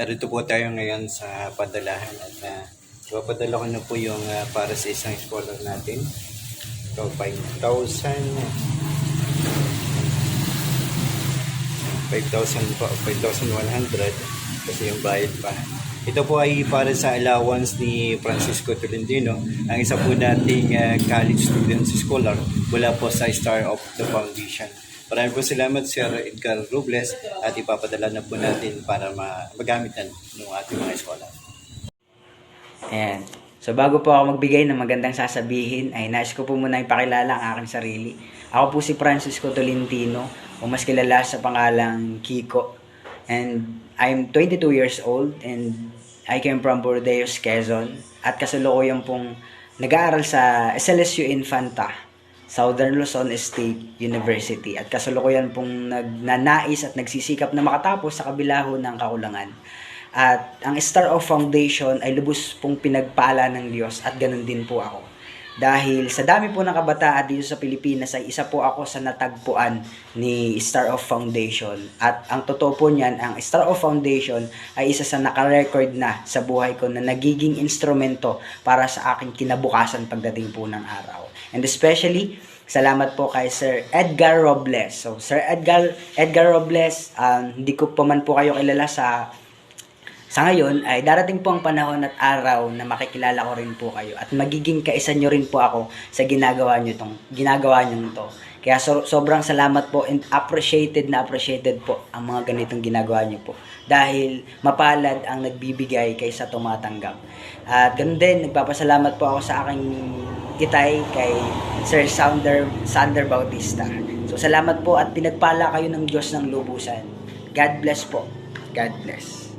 Narito po tayo ngayon sa padalahan at uh, ipapadala ko na po yung ah, para sa isang scholar natin. So, 5,000 5,000 po, 5,100 kasi yung bayad pa. Ito po ay para sa allowance ni Francisco Tolentino, ang isa po nating ah, college student scholar mula po sa Star of the Foundation. Maraming po salamat Sir Edgar Robles at ipapadala na po natin para ma- magamit na ng ating mga scholar. Ayan. So bago po ako magbigay ng magandang sasabihin, ay nais ko po muna ipakilala ang aking sarili. Ako po si Francisco Tolentino, o mas kilala sa pangalang Kiko. And I'm 22 years old and I came from Bordeaux, Quezon. At kasalukuyan pong nag-aaral sa SLSU Infanta, Southern Luzon State University. At kasalukuyan pong nagnanais at nagsisikap na makatapos sa kabilaho ng kakulangan. At ang Star of Foundation ay lubos pong pinagpala ng Diyos at ganun din po ako. Dahil sa dami po ng kabataan dito sa Pilipinas ay isa po ako sa natagpuan ni Star of Foundation. At ang totoo po niyan, ang Star of Foundation ay isa sa nakarecord na sa buhay ko na nagiging instrumento para sa aking kinabukasan pagdating po ng araw. And especially, Salamat po kay Sir Edgar Robles. So, Sir Edgar Edgar Robles, um, hindi ko pa man po kayo kilala sa sa ngayon ay darating po ang panahon at araw na makikilala ko rin po kayo at magiging kaisa nyo rin po ako sa ginagawa nyo tong ginagawa nyo to. Kaya so, sobrang salamat po and appreciated na appreciated po ang mga ganitong ginagawa nyo po. Dahil mapalad ang nagbibigay kaysa tumatanggap. At ganun din, nagpapasalamat po ako sa aking itay kay Sir Sander, Sander Bautista. So salamat po at pinagpala kayo ng Diyos ng lubusan. God bless po. God bless.